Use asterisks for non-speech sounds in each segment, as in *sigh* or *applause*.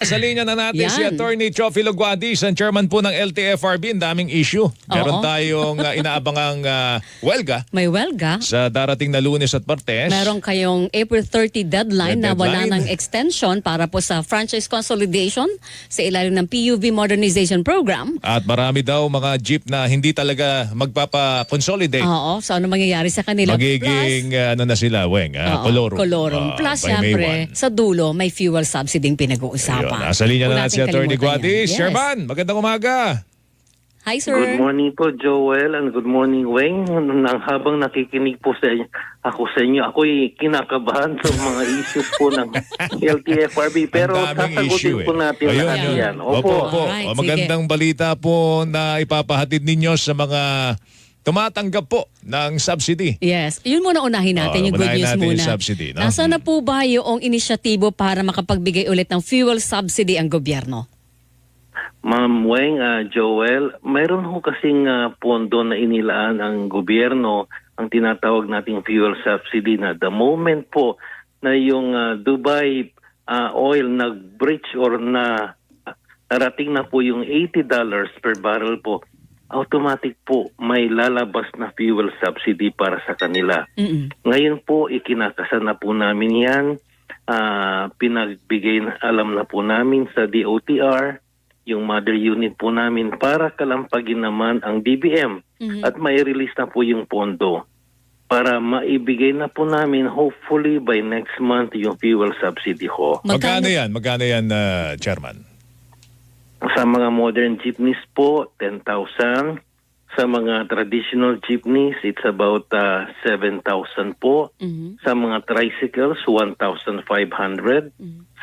Sa linya na natin si Yan. Attorney Chofilo Guadis, ang chairman po ng LTFRB. Ang daming issue. Meron Oo. tayong uh, inaabangang uh, welga May welga. sa darating na lunes at martes. Meron kayong April 30 deadline May na wala deadline. ng extension para po sa franchise consolidation sa ilalim ng PUV Modernization Program. At marami daw mga jeep na hindi talaga magpapa-consolidate. Oo, so ano mangyayari sa kanila? Magiging uh, ano na sila, Weng, uh, Oo, kolorum. Ah, Plus, by May syempre, 1. sa dulo, may fuel subsidy pinag-uusapan. Ayun, nasa linya na natin si Attorney. Guadis. Yes. Chairman, magandang umaga. Hi, sir. Good morning po, Joel, and good morning, Weng. Nang habang nakikinig po sa ako sa inyo, ako'y kinakabahan sa mga issues po ng *laughs* LTFRB. Pero sasagutin po eh. natin Ayun, lahat yun. yan. Opo, Opo. opo. Alright, O, magandang balita po na ipapahatid ninyo sa mga tumatanggap po ng subsidy. Yes. Yun muna unahin natin, Oo, yung good unahin news natin yung muna. subsidy, no? Nasaan na po ba yung inisyatibo para makapagbigay ulit ng fuel subsidy ang gobyerno? Ma'am Weng, ah, Joel, mayroon ho kasing ah, pondo na inilaan ang gobyerno, ang tinatawag nating fuel subsidy na the moment po na yung ah, Dubai ah, oil nag-breach or na narating na po yung $80 per barrel po, automatic po may lalabas na fuel subsidy para sa kanila. Mm-mm. Ngayon po, ikinakasa na po namin yan. Ah, pinagbigay na, alam na po namin sa DOTR, yung mother unit po namin para kalampagin naman ang DBM Mhm. at mai-release na po yung pondo para maibigay na po namin hopefully by next month yung fuel subsidy ho. Magkano, Magkano- yan? Magkano yan, uh, Chairman? Sa mga modern jeepneys po, 10,000. Sa mga traditional jeepneys, it's about ah, 7,000 po. Mhm. Sa mga tricycles, 1,500.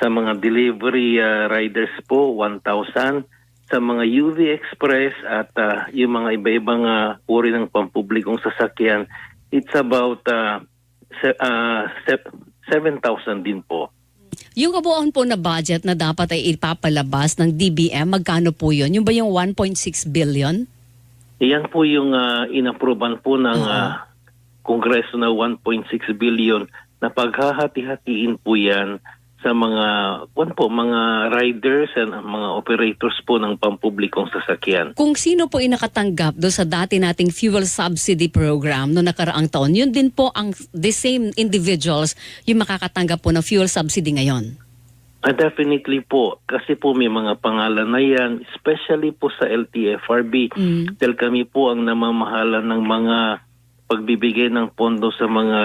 Sa mga delivery uh, riders po, 1,000. Sa mga UV Express at uh, yung mga iba-ibang uh, uri ng pampublikong sasakyan, it's about uh, se- uh, se- 7,000 din po. Yung kabuuan po na budget na dapat ay ipapalabas ng DBM, magkano po yun? Yung ba yung 1.6 billion? Iyan po yung uh, inapprovean po ng uh, Kongreso na 1.6 billion na paghahati-hatiin po yan sa mga kwan po mga riders and mga operators po ng pampublikong sasakyan. Kung sino po inakatanggap do sa dati nating fuel subsidy program no nakaraang taon, yun din po ang the same individuals yung makakatanggap po ng fuel subsidy ngayon. Ah, definitely po kasi po may mga pangalan na yan especially po sa LTFRB Mm. dahil kami po ang namamahala ng mga pagbibigay ng pondo sa mga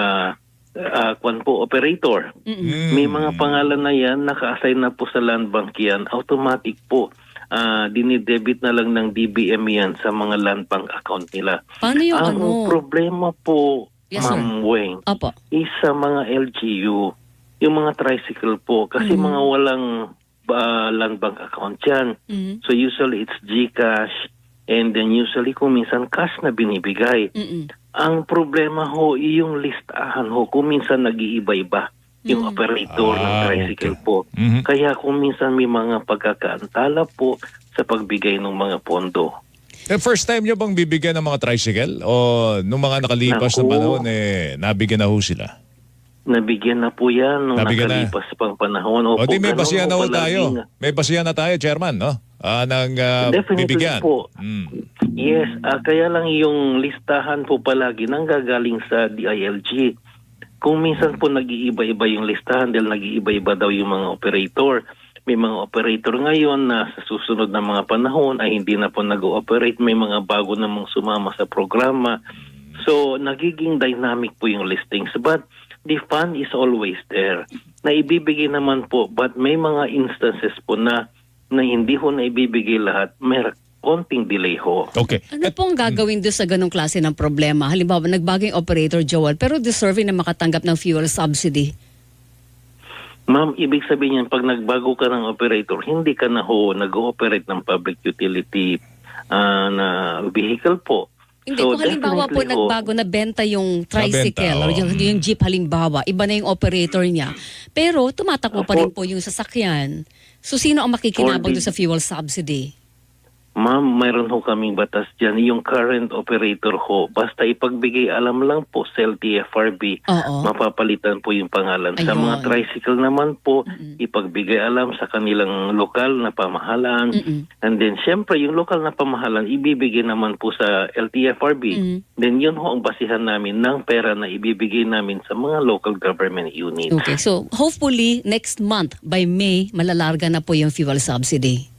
ah, kwan po operator. Mm. May mga pangalan na yan, naka-assign na po sa land bank yan, automatic po. ah dinidebit na lang ng DBM yan sa mga land bank account nila. Paano yung Ang ano? problema po, Yes, sir. Ma'am Weng, Opo. is sa mga LGU, yung mga tricycle po, kasi Mhm. mga walang ah, land bank account yan. Mhm. So usually it's GCash and then usually kung minsan cash na binibigay. Mm-mm. Ang problema ho, yung listahan ho, kung minsan nag-iiba-iba yung Mm. operator ng Ah, tricycle okay. po. Mhm. Kaya kung minsan may mga pagkakaantala po sa pagbigay ng mga pondo. Eh, first time nyo bang bibigyan ng mga tricycle? O nung mga nakalipas na Naku. panahon, eh, nabigyan na ho sila? Nabigyan na po yan nung Nabigyan na. nakalipas pang panahon. O di may ganun basihan na ho tayo. May basihan na tayo, Chairman, no? Ah, ng ah, Definitely bibigyan. po. Mm. Yes, ah, kaya lang yung listahan po palagi nanggagaling sa DILG. Kung minsan po nag-iiba-iba yung listahan dahil nag-iiba-iba daw yung mga operator. May mga operator ngayon na sa susunod na mga panahon ay hindi na po nag-ooperate. May mga bago namang sumama sa programa. So, nagiging dynamic po yung listings. But the fund is always there. Na ibibigay naman po, but may mga instances po na na hindi ho na ibibigay lahat. May konting delay ho. Okay. Ano pong gagawin doon sa ganong klase ng problema? Halimbawa, nagbagay operator, Joel, pero deserving na makatanggap ng fuel subsidy. Ma'am, ibig sabihin yan, pag nagbago ka ng operator, hindi ka na ho nag-ooperate ng public utility ah, na vehicle po. Hindi, So, kung halimbawa po ho, nagbago na benta yung tricycle Nabenta, or oo. yung, yung jeep halimbawa, iba na yung operator niya. Pero tumatakbo pa Opo. rin po yung sasakyan. So sino ang makikinabang doon sa fuel subsidy? Ma'am, mayroon ho kaming batas dyan. Yung current operator ho, basta ipagbigay alam lang po sa LTFRB, Oo. mapapalitan po yung pangalan. Sa Ayun. mga tricycle naman po, ipagbigay alam sa kanilang lokal na pamahalaan. Mm-mm. And then, syempre, yung lokal na pamahalan, ibibigay naman po sa LTFRB. Mm. Then, yun ho ang basihan namin ng pera na ibibigay namin sa mga local government units. Okay, so hopefully next month by May malalarga na po yung fuel subsidy.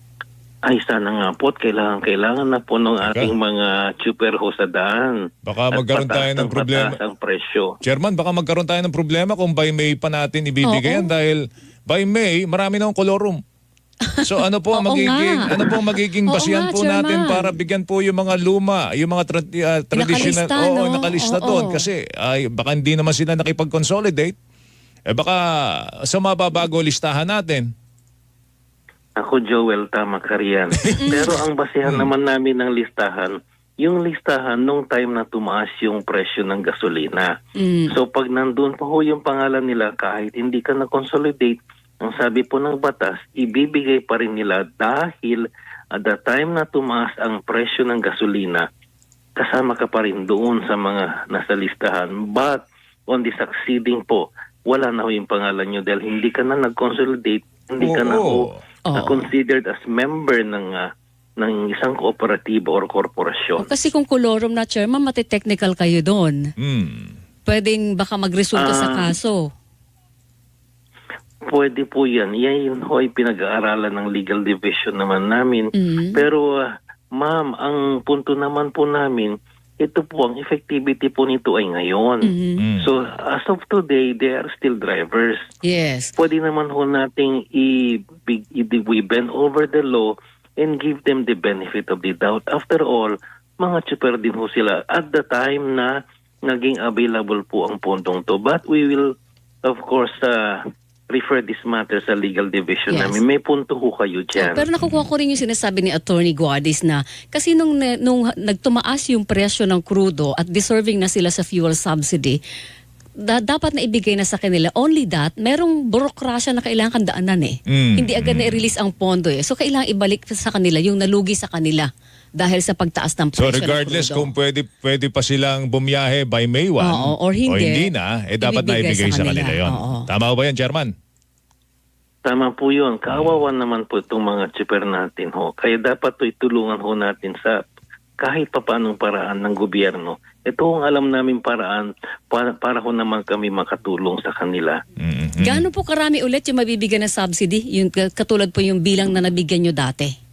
Ay, sana nga po at kailangan, kailangan na po ng ating mga super ho sa daan. Baka At magkaroon tayo pataas ng problema. pataas ang presyo. Chairman, baka magkaroon tayo ng problema kung by May pa natin ibibigay yan dahil by May, marami na akong kolorum. So ano po ang *laughs* Oo magiging nga. ano po ang magiging *laughs* Oo basihan nga, po natin para bigyan po yung mga luma, yung mga tra- uh, traditional Nakalista, oo, no? nakalista Oo. doon kasi ay baka hindi naman sila nakipag-consolidate. Eh baka sa mababago listahan natin. Ako, Joel, tama ka riyan. Pero ang basihan naman namin ng listahan, yung listahan nung time na tumaas yung presyo ng gasolina. Mm. So pag nandun pa ho yung pangalan nila, kahit hindi ka na-consolidate, ang sabi po ng batas, ibibigay pa rin nila dahil at the time na tumaas ang presyo ng gasolina, kasama ka pa rin doon sa mga nasa listahan. But on the succeeding po, wala na ho yung pangalan nyo dahil hindi ka na nag-consolidate, hindi ka na ho Oo. uh, considered as member ng ah, ng isang kooperatibo or korporasyon. O, kasi kung kolorum na chairman, mati-technical kayo doon. Hmm. Pwedeng baka magresulta sa Ah. kaso. Pwede po yan. Yan yun ho ay pinag-aaralan ng legal division naman namin. Mm. Pero ah, ma'am, ang punto naman po namin, ito po ang effectivity po nito ay ngayon. Mhm. Hmm. So as of today, they are still drivers. Yes. Pwede naman ho nating i, i, i- we bend over the law and give them the benefit of the doubt. After all, mga super din ho sila at the time na naging available po ang pondong to. But we will, of course, uh, refer this matter sa legal division Yes. namin. May punto ho kayo Oh, dyan. pero nakukuha ko rin yung sinasabi ni Attorney Guadis na kasi nung, nung nagtumaas yung presyo ng crudo at deserving na sila sa fuel subsidy, da, dapat na ibigay na sa kanila. Only that, merong burokrasya na kailangan daanan eh. Mm. Hindi agad na i-release ang pondo eh. So kailangan ibalik sa kanila yung nalugi sa kanila dahil sa pagtaas ng So presyo regardless ng crudo. kung pwede pwede pa silang bumiyahe by May 1 Oo, or hindi, na, eh dapat na ibigay sa kanila. kanila 'yon. Oo. Tama ba 'yan, Chairman? Tama po yun. Kaawawan naman po itong mga super natin ho. Kaya dapat to itulungan ho natin sa kahit papanong paraan ng gobyerno. Ito ang alam namin paraan para, para ho naman kami makatulong sa kanila. Mm-mm. Gaano po karami ulit yung mabibigyan ng subsidy? Yung katulad po yung bilang na nabigyan nyo dati.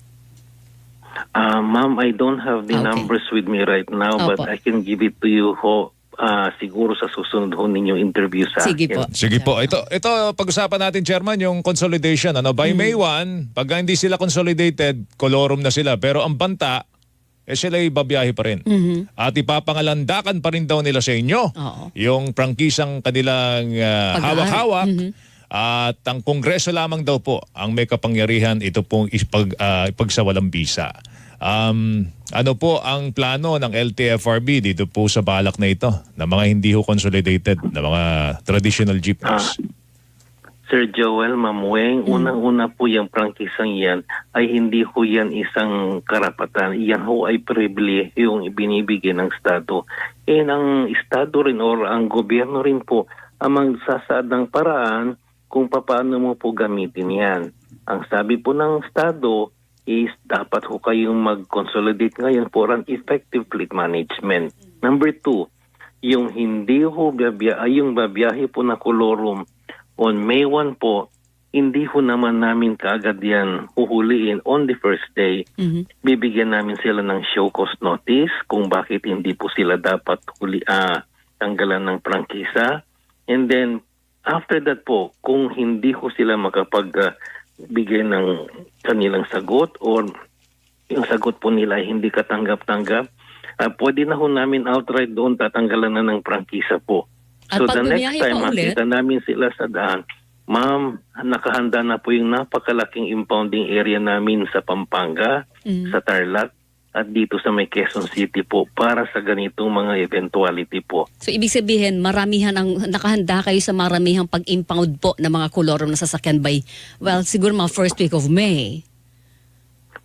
Ah, ma'am, I don't have the Okay. numbers with me right now but Opo. I can give it to you ho ah, siguro sa susunod ho ninyong interview sa Sige akin. po. Sige po. Ito ito pag-usapan natin Chairman yung consolidation. Ano by May 1, pag hindi sila consolidated, kolorum na sila pero ang banta eh sila babiyahe pa rin. Mhm. At ipapangalandakan pa rin daw nila sa inyo Oo. yung prangkisang kanilang Pag-aari. hawak-hawak. Mhm. At ang Kongreso lamang daw po ang may kapangyarihan ito pong ipag, ah, ipagsawalang bisa. Um, ano po ang plano ng LTFRB dito po sa balak na ito na mga hindi ho consolidated na mga traditional jeepneys? Sir Joel, Ma'am Weng, unang-una po yung prangkisang yan ay hindi ho yan isang karapatan. Yan ho ay privilege yung binibigay ng Estado. And ang Estado rin or ang gobyerno rin po ang magsasaad ng paraan kung paano mo po gamitin yan. Ang sabi po ng Estado is dapat ho kayong mag-consolidate ngayon for an effective fleet management. Number two, yung hindi ho babya, ay yung babiyahe po na kolorum on May 1 po, hindi ho naman namin kaagad yan huhuliin on the first day. Mhm. Bibigyan namin sila ng show cause notice kung bakit hindi po sila dapat huli, ah, tanggalan ng prangkisa. And then, after that po, kung hindi ho sila makapag ah, bigay ng kanilang sagot or yung sagot po nila ay hindi katanggap-tanggap, ah, pwede na ho namin outright doon tatanggalan na ng prangkisa po. At So the next time makita namin sila sa daan, ma'am, nakahanda na po yung napakalaking impounding area namin sa Pampanga, Mm. sa Tarlac, at dito sa may Quezon City po para sa ganitong mga eventuality po. So ibig sabihin, maramihan ang nakahanda kayo sa maramihang pag-impound po ng mga kolorum na sasakyan by, well, siguro mga first week of May.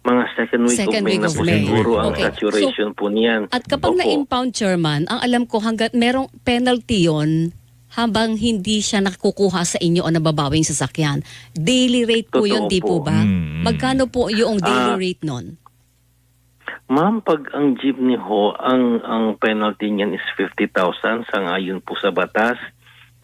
Mga second week Second of May week na of po May. siguro ang Okay. saturation po niyan. At kapag Opo. na-impound chairman, ang alam ko hanggat merong penalty yon habang hindi siya nakukuha sa inyo o nababawi yung sasakyan. Daily rate po Totoo yun, di po po. ba? Mm. Magkano po yung daily Ah, rate nun? Ma'am, pag ang jeepney ho, ang ang penalty niyan is 50,000 sa ngayon po sa batas.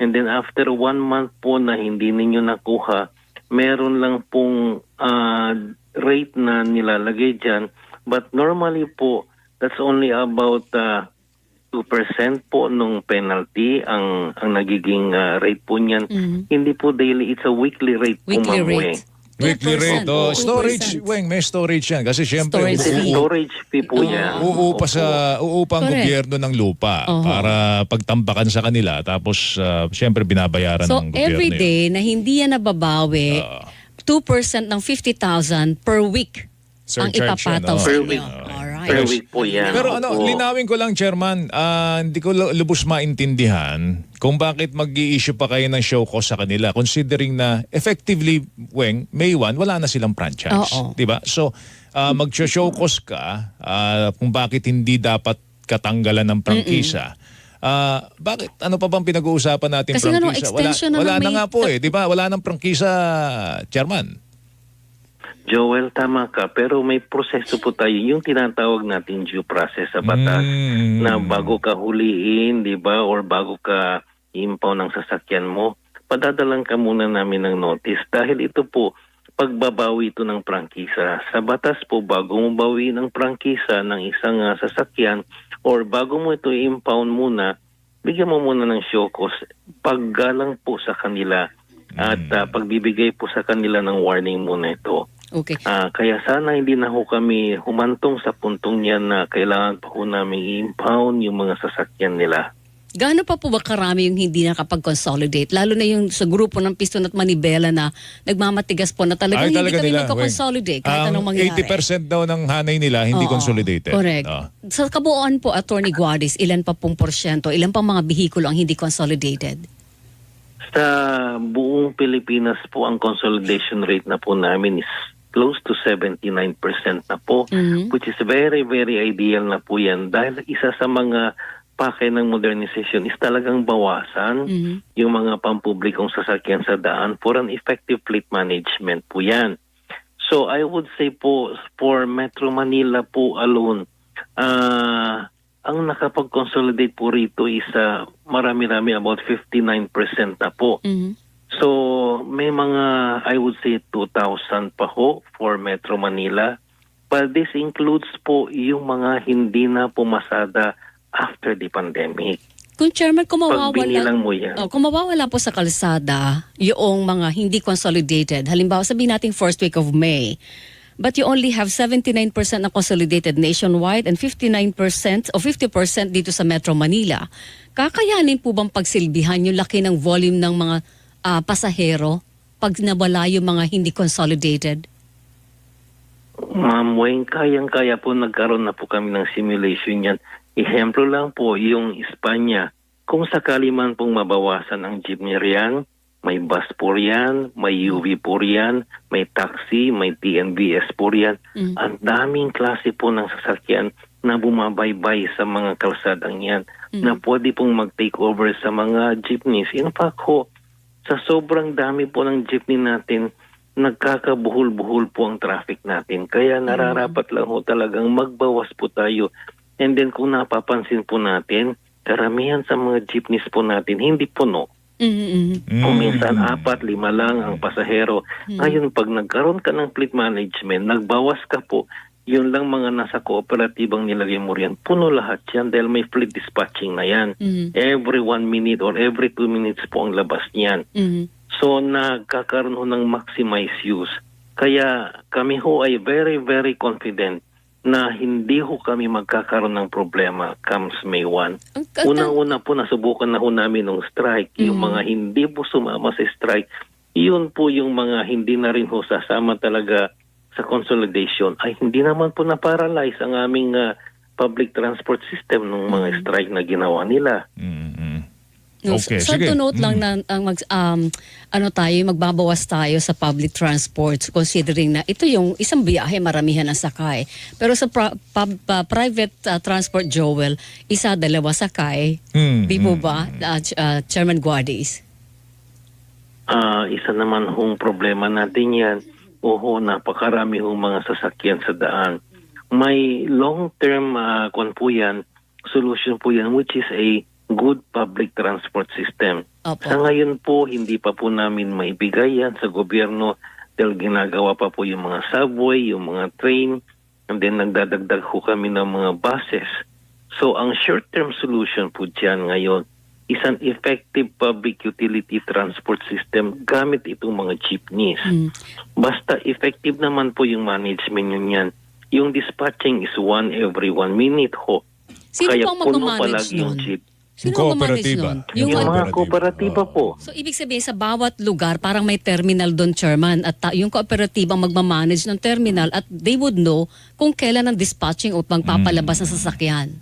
And then after one month po na hindi ninyo nakuha, meron lang pong ah, rate na nilalagay dyan. But normally po, that's only about ah, 2% po nung penalty ang ang nagiging ah, rate po niyan. Mhm. Hindi po daily, it's a weekly rate Weekly po, Ma'am Weng. rate. Weekly 2%. rate. Oh, 2%. storage, Weng, may storage yan. Kasi syempre, Storage fee. storage fee po yan. uupa sa uupa ang Correct. gobyerno ng lupa Oho. para pagtambakan sa kanila tapos ah, syempre binabayaran So ng gobyerno. every yun. day na hindi yan nababawi, Ah. 2% ng 50,000 per week ang Surcharge ipapataw yan, sa Per inyo. week. Alright. Per week po yan. Pero ano, Opo. linawin ko lang, Chairman, ah, hindi ko lu- lubos maintindihan kung bakit mag issue pa kayo ng show ko sa kanila considering na effectively, Weng, May 1, wala na silang franchise. Oo. Di ba? So, uh, mag-show cause ka ah, kung bakit hindi dapat katanggalan ng prangkisa. Ah, bakit? Ano pa bang pinag-uusapan natin Kasi nga nung prangkisa? extension na wala, wala ng na May- nga po eh, di ba? Wala nang prangkisa, Chairman. Joel, tama ka. Pero may proseso po tayo. Yung tinatawag natin due process sa batas Mm. na bago ka huliin, di ba? Or bago ka impound ng sasakyan mo, padadalang ka muna namin ng notice. Dahil ito po, pagbabawi ito ng prangkisa. Sa batas po, bago mo bawi ng prangkisa ng isang ah, sasakyan or bago mo ito impound muna, bigyan mo muna ng show cause. Paggalang po sa kanila at ah, pagbibigay po sa kanila ng warning muna ito. Okay. Ah, kaya sana hindi na ho kami humantong sa puntong yan na kailangan pa ho namin i-impound yung mga sasakyan nila. Gaano pa po ba karami yung hindi nakapag-consolidate? Lalo na yung sa grupo ng Piston at Manibela na nagmamatigas po na talagang Ay, hindi talaga kami nila. magkakonsolidate kahit Ang anong mangyari. 80% daw ng hanay nila hindi Oo, consolidated. Correct. Ah. Sa kabuuan po, Attorney Guadis, ilan pa pong porsyento, ilan pang mga bihikulo ang hindi consolidated? Sa buong Pilipinas po, ang consolidation rate na po namin is close to 79% na po, Mhm. which is very, very ideal na po yan. Dahil isa sa mga pakay ng modernization is talagang bawasan Mhm. yung mga pampublikong sasakyan sa daan for an effective fleet management po yan. So I would say po for Metro Manila po alone, ah ang nakapag-consolidate po rito is ah, marami-rami about 59% na po. Mhm. So may mga I would say 2,000 pa ho for Metro Manila. But this includes po yung mga hindi na pumasada after the pandemic. Kung chairman, kung mawawala, mo yan. oh, kung mawawala po sa kalsada yung mga hindi consolidated, halimbawa sabihin natin first week of May, but you only have 79% na consolidated nationwide and 59% o 50% dito sa Metro Manila, kakayanin po bang pagsilbihan yung laki ng volume ng mga ah, pasahero pag nawala yung mga hindi consolidated? Ma'am Wayne, kayang-kaya po nagkaroon na po kami ng simulation yan. Ehemplo lang po yung Espanya. Kung sakali man pong mabawasan ang jeepney riyan, may bus po riyan, may UV po riyan, may taxi, may TNVS po riyan. Mm. Ang daming klase po ng sasakyan na bumabaybay sa mga kalsadang yan na pwede pong mag-take over sa mga jeepneys. In fact ho, sa sobrang dami po ng jeepney natin, nagkakabuhol-buhol po ang traffic natin. Kaya nararapat lang ho talagang magbawas po tayo. And then kung napapansin po natin, karamihan sa mga jeepneys po natin hindi puno. Mhm, mhm. Kung minsan apat, lima lang ang pasahero. Ngayon, pag nagkaroon ka ng fleet management, nagbawas ka po, yun lang mga nasa kooperatibang nilagay mo riyan, puno lahat yan dahil may fleet dispatching na yan. Mhm. Every one minute or every two minutes po ang labas niyan. Mhm. So nagkakaroon ho ng maximize use. Kaya kami ho ay very very confident na hindi ho kami magkakaroon ng problema comes May 1. Ang ka- Unang-una po nasubukan na ho namin ng strike. Yung Mm. mga hindi po sumama sa strike, yun po yung mga hindi na rin ho sasama talaga sa consolidation ay hindi naman po na-paralyze ang aming ah, public transport system ng mga Mm. strike na ginawa nila. Mm, mm. No, Okay, so, sige. to note lang Mm. na ang mag, um, ano tayo, magbabawas tayo sa public transports considering na ito yung isang biyahe maramihan ang sakay. Pero sa pra- pub- uh, private uh, transport, Joel, isa, dalawa sakay. Mm, Di po mm, ba, uh, Ch- uh, Chairman Guadis? Ah, isa naman hong problema natin yan. Oho, napakarami hong mga sasakyan sa daan. May long-term uh, kwan po yan, solution po yan, which is a good public transport system. Opo. Sa ngayon po, hindi pa po namin maibigay yan sa gobyerno dahil ginagawa pa po yung mga subway, yung mga train, and then nagdadagdag po kami ng mga buses. So ang short-term solution po dyan ngayon is an effective public utility transport system gamit itong mga jeepneys. Mm. Basta effective naman po yung management yun yan. Yung dispatching is one every one minute ho. Sino Kaya po magmamanage palagi yung nun? jeep. Sino kooperatiba. Yung Yung, mga Kooperatiba. po. so, ibig sabihin, sa bawat lugar, parang may terminal doon, Chairman, at ta- yung kooperatiba magmamanage ng terminal at they would know kung kailan ang dispatching o magpapalabas ng sasakyan.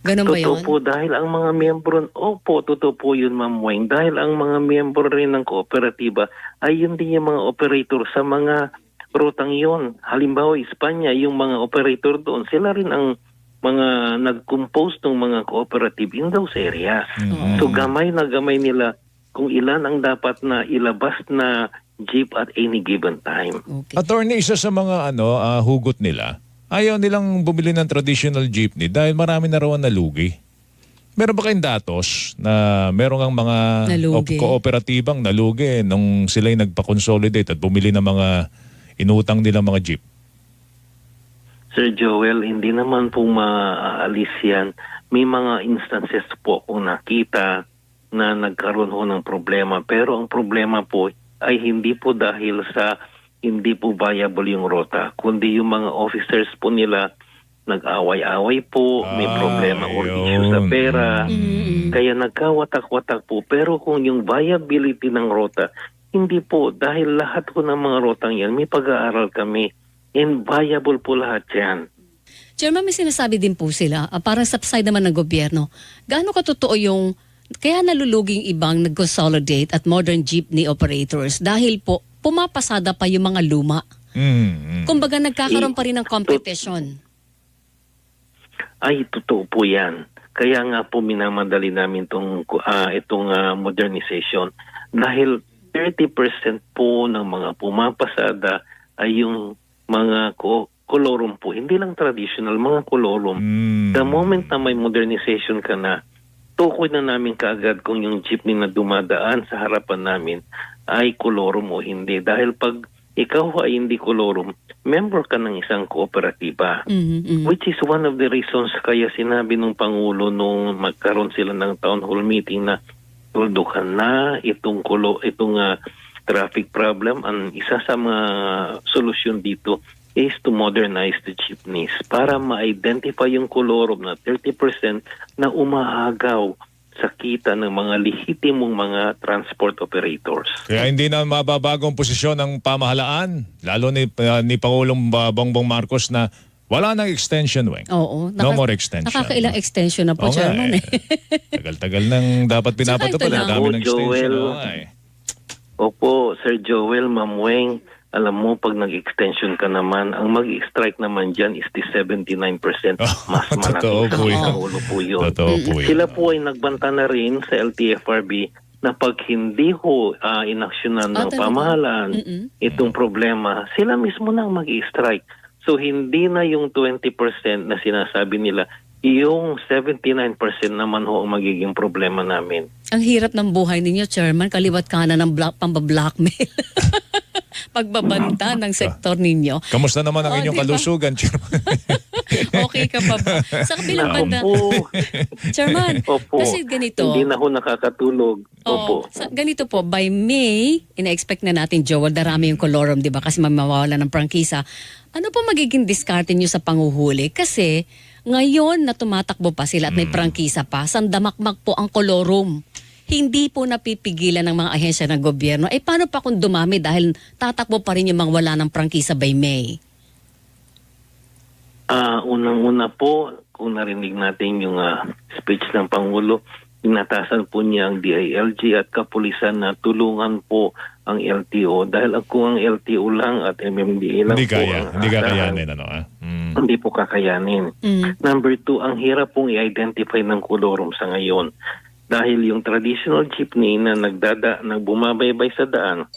Ganun ba Totoo yun? po dahil ang mga miyembro, opo, totoo po yun Ma'am Weng, dahil ang mga miyembro rin ng kooperatiba ay yun din yung mga operator sa mga rutang yon. Halimbawa, Espanya, yung mga operator doon, sila rin ang mga nag-compose ng mga cooperative in those areas. Mm. So gamay na gamay nila kung ilan ang dapat na ilabas na jeep at any given time. Okay. Attorney, isa sa mga ano ah, hugot nila, ayaw nilang bumili ng traditional jeepney dahil marami na raw ang nalugi. Meron ba kayong datos na meron ang mga Nalugi. op- kooperatibang nalugi nung sila'y nagpa-consolidate at bumili ng mga inutang nilang mga jeep? Sir Joel, hindi naman po maaalis yan. May mga instances po kung nakita na nagkaroon ho ng problema. Pero ang problema po ay hindi po dahil sa hindi po viable yung rota, kundi yung mga officers po nila nag-away-away po, may Ah, problema or yun. issue sa pera. Mm-mm. Kaya nagkawatak-watak po. Pero kung yung viability ng rota, hindi po. Dahil lahat po ng mga rotang yan, may pag-aaral kami. And viable po lahat yan. Chairman, may sinasabi din po sila, ah, parang sa side naman ng gobyerno, gaano katotoo yung kaya naluluging ibang nag-consolidate at modern jeepney operators dahil po pumapasada pa yung mga luma. Mm, mm. Kumbaga nagkakaroon pa rin ng competition. Ay, totoo po yan. Kaya nga po minamadali namin itong, itong ah, modernization. Dahil 30% po ng mga pumapasada ay yung mga ko- kolorum po. Hindi lang traditional, mga kolorum. Mm. The moment na may modernization ka na, tukoy na namin kaagad kung yung jeepney na dumadaan sa harapan namin ay kolorum o hindi. Dahil pag ikaw ay hindi kolorum, member ka ng isang kooperatiba. Mhm, mhm. Which is one of the reasons kaya sinabi ng Pangulo nung magkaroon sila ng town hall meeting na tuldukan na itong kulo, itong ah, traffic problem. Ang isa sa mga solusyon dito is to modernize the jeepneys para ma-identify yung kolorum na 30% na umahagaw sa kita ng mga lehitimong mga transport operators. Kaya hindi na mababago ang posisyon ng pamahalaan, lalo ni, ah, ni Pangulong Bongbong Marcos na wala nang extension, Weng. Oo. No more extension. Nakakailang extension na po, Oo Chairman. eh. Eh. *laughs* Tagal-tagal nang dapat pinapatupad. Ang dami ng extension. Joel. Eh. Opo, Sir Joel, Ma'am Weng, alam mo, pag nag-extension ka naman, ang mag-strike naman dyan is the 79%. Mas *laughs* malaki Totoo sa. Pangulo po yun. Totoo po yun. Sila po ay nagbanta na rin sa LTFRB na pag hindi ho uh, inaksyonan Ah, ng talaga? pamahalaan Mm-mm. itong problema, sila mismo na ang mag-strike. So hindi na yung 20% na sinasabi nila, yung 79% naman ho ang magiging problema namin. Ang hirap ng buhay ninyo, Chairman. Kaliwat kanan ng black, pambablackmail. *laughs* Pagbabanta ng sektor ninyo. Kamusta naman ang Oh, inyong di ba? kalusugan, Chairman? *laughs* Okay ka pa ba? Sa kabilang banda, Opo. *laughs* Chairman, Opo. kasi ganito. Hindi na ho nakakatulog. Oo. Opo. Sa, ganito po, by May, ina-expect na natin, Joel, darami yung kolorum, di ba? Kasi mamawala ng prangkisa. Ano po magiging diskarte nyo sa panguhuli? Kasi ngayon na tumatakbo pa sila at may prangkisa pa, sandamakmak po ang kolorum. Hindi po napipigilan ng mga ahensya ng gobyerno. Eh paano pa kung dumami dahil tatakbo pa rin yung mga wala ng prangkisa by May? Ah, unang-una po, kung narinig natin yung ah, speech ng Pangulo, inatasan po niya ang DILG at kapulisan na tulungan po ang LTO dahil kung ang LTO lang at MMDA lang Hindi po kaya, ang hindi kakayanin ano ah. Mm. hindi po kakayanin. Mm. Number two, ang hirap pong i-identify ng kolorum sa ngayon. Dahil yung traditional jeepney na nagdada, nagbumabaybay sa daan,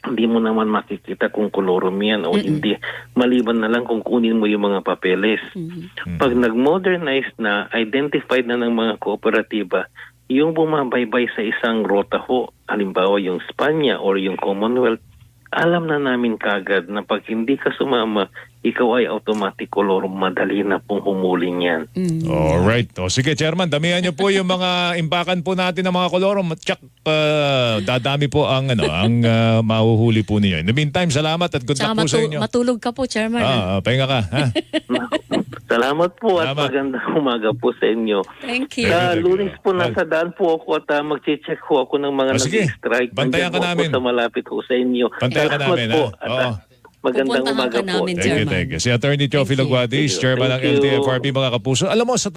hindi mo naman makikita kung kolorum yan o hindi. Maliban na lang kung kunin mo yung mga papeles. Mm. Pag nag-modernize na, identified na ng mga kooperatiba, yung bumabaybay sa isang rota ho, halimbawa yung Spanya or yung Commonwealth, alam na namin kagad na pag hindi ka sumama, ikaw ay automatic kolorum, madali na pong humuli niyan. Mm. Alright. O sige, Chairman, damihan niyo po yung mga imbakan po natin ng mga kolorum. Tsak, uh, dadami po ang, ano, ang uh, *laughs* mahuhuli po ninyo. In the meantime, salamat at good Tsaka luck po sa matu- inyo. matulog ka po, Chairman. ah. Ah, pahinga ka. Ha? *laughs* Salamat po at Salamat. magandang umaga po sa inyo. Thank you. Sa Thank you. lunes po, nasa daan po ako at uh, mag-check ho ako ng mga Ah, sige. nag-strike. Bantayan Nandyan ka po ako namin. sa malapit ho sa inyo. Bantayan ka Salamat namin, po. ha? At, Oo. uh, magandang Pupuntahan umaga ka po. namin, Thank you, Chairman. thank you. Si Attorney Teofilo Thank you. Guadis, Thank. Chairman ng you. LTFRB, mga kapuso. Alam mo, sa